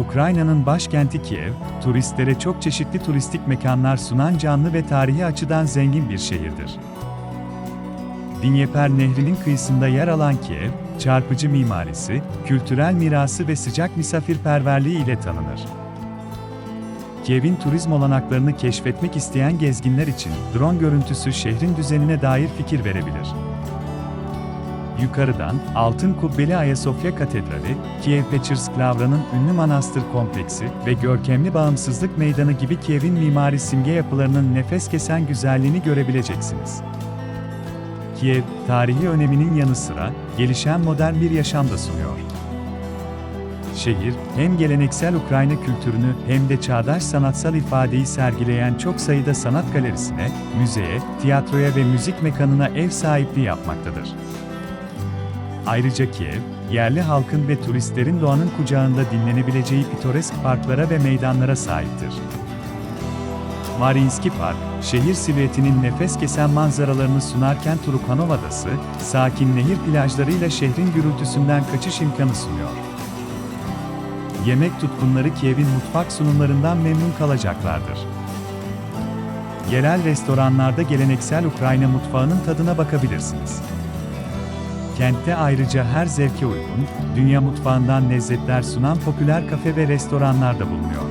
Ukrayna'nın başkenti Kiev, turistlere çok çeşitli turistik mekanlar sunan canlı ve tarihi açıdan zengin bir şehirdir. Dnyeper Nehri'nin kıyısında yer alan Kiev, çarpıcı mimarisi, kültürel mirası ve sıcak misafirperverliği ile tanınır. Kiev'in turizm olanaklarını keşfetmek isteyen gezginler için drone görüntüsü şehrin düzenine dair fikir verebilir. Yukarıdan, altın kubbeli Ayasofya Katedrali, Kiev-Pechersk Lavran'ın ünlü manastır kompleksi ve görkemli Bağımsızlık Meydanı gibi Kiev'in mimari simge yapılarının nefes kesen güzelliğini görebileceksiniz. Kiev, tarihi öneminin yanı sıra, gelişen modern bir yaşam da sunuyor. Şehir, hem geleneksel Ukrayna kültürünü hem de çağdaş sanatsal ifadeyi sergileyen çok sayıda sanat galerisine, müzeye, tiyatroya ve müzik mekanına ev sahipliği yapmaktadır. Ayrıca Kiev, yerli halkın ve turistlerin doğanın kucağında dinlenebileceği pitoresk parklara ve meydanlara sahiptir. Mariinski Park, şehir silüetinin nefes kesen manzaralarını sunarken Trukhanov Adası, sakin nehir plajlarıyla şehrin gürültüsünden kaçış imkanı sunuyor. Yemek tutkunları Kiev'in mutfak sunumlarından memnun kalacaklardır. Yerel restoranlarda geleneksel Ukrayna mutfağının tadına bakabilirsiniz. Kentte ayrıca her zevke uygun, dünya mutfağından lezzetler sunan popüler kafe ve restoranlar da bulunuyor.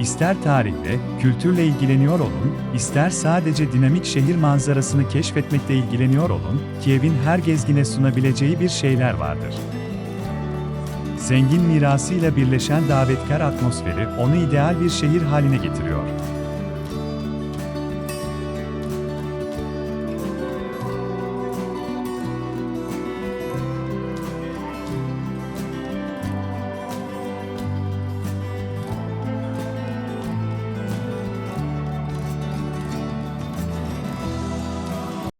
İster tarihle, kültürle ilgileniyor olun, ister sadece dinamik şehir manzarasını keşfetmekle ilgileniyor olun, Kiev'in her gezgine sunabileceği bir şeyler vardır. Zengin mirasıyla birleşen davetkar atmosferi onu ideal bir şehir haline getiriyor.